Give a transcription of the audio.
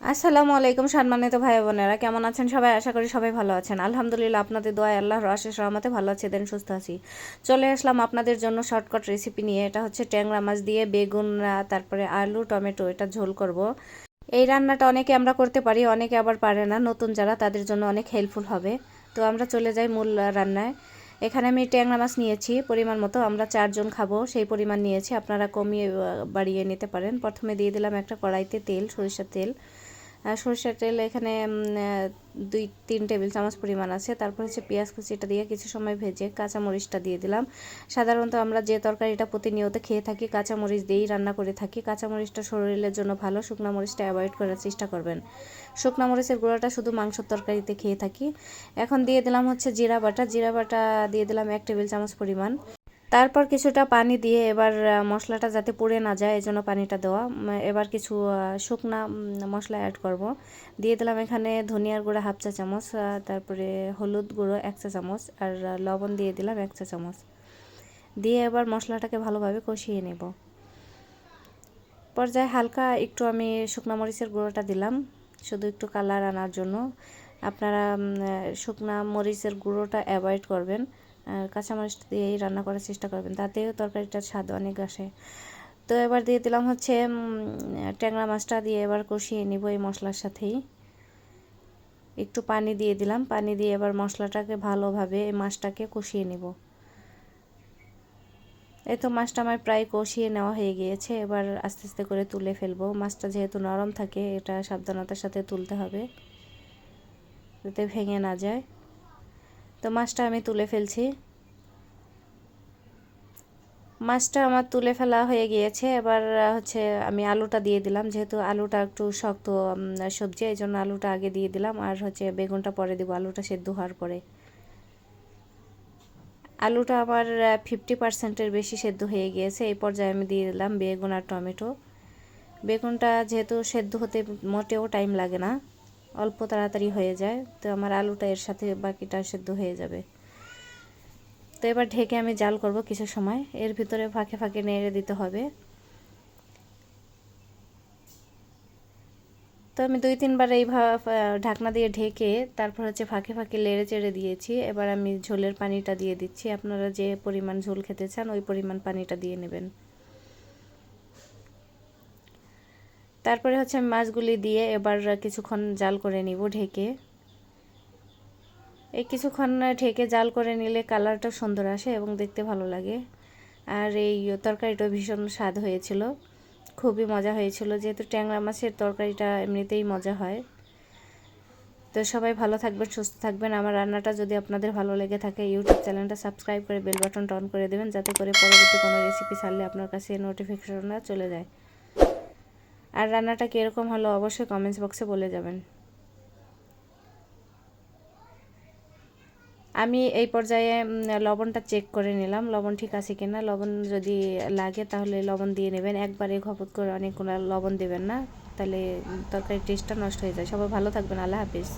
আসসালামু আলাইকুম সম্মানিত ভাই বোনেরা, কেমন আছেন সবাই? আশা করি সবাই ভালো আছেন। আলহামদুলিল্লাহ আপনাদের দোয়া আল্লাহর আশেষ রহমতে ভালো আছে, দেন সুস্থ আছি। চলে আসলাম আপনাদের জন্য শর্টকাট রেসিপি নিয়ে। এটা হচ্ছে ট্যাংরা মাছ দিয়ে বেগুন তারপরে আলু, টমেটো, এটা ঝোল করব। এই রান্নাটা অনেকে আমরা করতে পারি, অনেকে আবার পারে না। নতুন যারা, তাদের জন্য অনেক হেল্পফুল হবে। তো আমরা চলে যাই মূল রান্নায়। এখানে আমি ট্যাংরা মাছ নিয়েছি, পরিমাণ মতো। আমরা চারজন খাব, সেই পরিমাণ নিয়েছি। আপনারা কমিয়ে বাড়িয়ে নিতে পারেন। প্রথমে দিয়ে দিলাম একটা কড়াইতে তেল, সরিষার তেল। সরষের তেল এখানে দুই, তিন টেবিল চামচ পরিমাণ আছে। তারপর হচ্ছে পেঁয়াজ কুচিটা দিয়ে কিছু সময় ভেজে কাঁচামরিচটা দিয়ে দিলাম। সাধারণত আমরা যে তরকারিটা প্রতিনিয়ত খেয়ে থাকি, কাঁচামরিচ দিয়েই রান্না করে থাকি। কাঁচামরিচটা শরীরের জন্য ভালো, শুকনা মরিচটা অ্যাভয়েড করার চেষ্টা করবেন। শুকনা মরিচের গুঁড়োটা শুধু মাংসর তরকারিতে খেয়ে থাকি। এখন দিয়ে দিলাম হচ্ছে জিরা বাটা। জিরা বাটা দিয়ে দিলাম এক টেবিল চামচ পরিমাণ। তারপর কিছুটা পানি দিয়ে এবার মশলাটা যাতে পুড়ে না যায় এই জন্য পানিটা দেওয়া। এবার কিছু শুকনা মশলা অ্যাড করব। দিয়ে দিলাম এখানে ধনিয়ার গুঁড়ো হাফ চা চামচ তারপরে হলুদ গুঁড়ো এক চা চামচ, আর লবণ দিয়ে দিলাম এক চা চামচ। দিয়ে এবার মশলাটাকে ভালোভাবে কষিয়ে নেব। পর্যায়ে হালকা একটু আমি শুকনা মরিচের গুঁড়োটা দিলাম, শুধু একটু কালার আনার জন্য। আপনারা শুকনা মরিচের গুঁড়োটা অ্যাভয়েড করবেন। আর কাঁচামরিচ দিয়েই রান্না করার চেষ্টা করবেন। তাতেও তরকারিটার স্বাদ অনেক আসে। তো এবার দিয়ে দিলাম হচ্ছে ট্যাংরা মাছটা দিয়ে এবার কষিয়ে নিব এই মশলার সাথেই। একটু পানি দিয়ে দিলাম। পানি দিয়ে এবার মশলাটাকে ভালোভাবে এই মাছটাকে কষিয়ে নিব। এই তো মাছটা আমার প্রায় কষিয়ে নেওয়া হয়ে গিয়েছে। এবার আস্তে আস্তে করে তুলে ফেলব। মাছটা যেহেতু নরম থাকে, এটা সাবধানতার সাথে তুলতে হবে, যাতে ভেঙে না যায়। তো মাছটা আমি তুলে ফেলছি। মাছটা আমার তুলে ফেলা হয়ে গিয়েছে। এবার হচ্ছে আমি আলুটা দিয়ে দিলাম। যেহেতু আলুটা একটু শক্ত সবজি, এই জন্য আলুটা আগে দিয়ে দিলাম। আর হচ্ছে বেগুনটা পরে দিব, আলুটা সেদ্ধ হওয়ার পরে। আলুটা আমার ফিফটি পার্সেন্টের বেশি সেদ্ধ হয়ে গিয়েছে। এই পর্যায়ে আমি দিয়ে দিলাম বেগুন আর টমেটো। বেগুনটা যেহেতু সেদ্ধ হতে মোটেও টাইম লাগে না। অল্প তাড়াতাড়ি হয়ে যায়। তো আমার আলুটা এর সাথে বাকিটা সেদ্ধ হয়ে যাবে। তো এবার ঢেকে আমি জাল করব কিছু সময়। এর ভিতরে ফাঁকে ফাঁকে নেড়ে দিতে হবে। তো আমি দুই তিনবার এইভাবে ঢাকনা দিয়ে ঢেকে তারপর হচ্ছে ফাঁকে ফাঁকে লেড়ে চেড়ে দিয়েছি। এবার আমি ঝোলের পানিটা দিয়ে দিচ্ছি। আপনারা যে পরিমাণ ঝোল খেতে চান, ওই পরিমাণ পানিটা দিয়ে নেবেন। তারপরে হচ্ছে আমি মাছগুলি দিয়ে এবার কিছুক্ষণ জাল করে নিব ঢেকে। এই কিছুক্ষণ ঢেকে জাল করে নিলে কালারটা সুন্দর আসে এবং দেখতে ভালো লাগে। আর এই তরকারিটা ভীষণ স্বাদ হয়েছিল। খুবই মজা হয়েছিল। যেহেতু ট্যাংরা মাছের তরকারিটা এমনিতেই মজা হয়। তো সবাই ভালো থাকবেন, সুস্থ থাকবেন। আমার রান্নাটা যদি আপনাদের ভালো লেগে থাকে, ইউটিউব চ্যানেলটা সাবস্ক্রাইব করে বেল বাটনটা অন করে দেবেন, যাতে করে পরবর্তী কোনো রেসিপি ছাড়লে আপনার কাছে নোটিফিকেশনটা চলে যায়। আর রান্নাটা কীরকম হলো অবশ্যই কমেন্টস বক্সে বলে যাবেন। আমি এই পর্যায়ে লবণটা চেক করে নিলাম, লবণ ঠিক আছে কিনা। লবণ যদি লাগে তাহলে লবণ দিয়ে নেবেন। একবারে খপত করে অনেকগুলো লবণ দেবেন না, তাহলে তরকারি তরকারির টেস্টটা নষ্ট হয়ে যায়। সবাই ভালো থাকবেন। আল্লাহ হাফিজ।